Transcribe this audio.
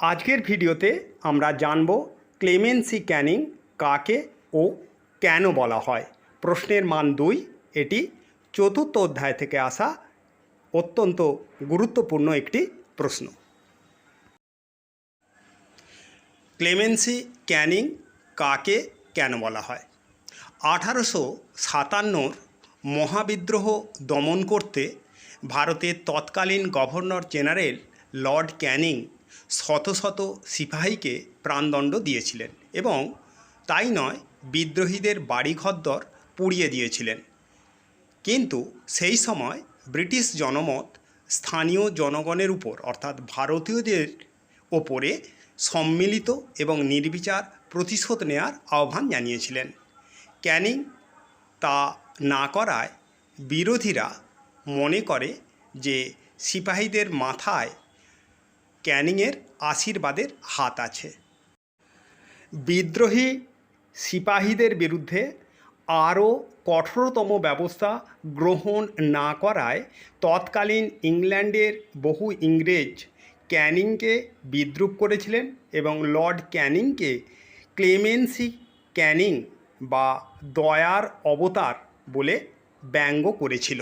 আজকের ভিডিওতে আমরা জানব ক্লেমেন্সি ক্যানিং কাকে ও কেন বলা হয়। প্রশ্নের মান দুই, এটি চতুর্থ অধ্যায় থেকে আসা অত্যন্ত গুরুত্বপূর্ণ একটি প্রশ্ন। ক্লেমেন্সি ক্যানিং কাকে কেন বলা হয়? আঠারোশো সাতান্নর মহাবিদ্রোহ দমন করতে ভারতের তৎকালীন গভর্নর জেনারেল লর্ড ক্যানিং শত শত সিপাহীকে প্রাণদণ্ড দিয়েছিলেন এবং তাই নয়, বিদ্রোহীদের বাড়িঘরদর পুড়িয়ে দিয়েছিলেন। কিন্তু সেই সময় ব্রিটিশ জনমত স্থানীয় জনগণের উপর, অর্থাৎ ভারতীয়দের ওপরে সম্মিলিত এবং নির্বিচার প্রতিশোধ নেয়ার আহ্বান জানিয়েছিলেন। ক্যানিং তা না করায় বিরোধীরা মনে করে যে সিপাহীদের মাথায় ক্যানিংয়ের আশীর্বাদের হাত আছে। বিদ্রোহী সিপাহীদের বিরুদ্ধে আরও কঠোরতম ব্যবস্থা গ্রহণ না করায় তৎকালীন ইংল্যান্ডের বহু ইংরেজ ক্যানিংকে বিদ্রুপ করেছিলেন এবং লর্ড ক্যানিংকে ক্লেমেন্সি ক্যানিং বা দয়ার অবতার বলে ব্যঙ্গ করেছিল।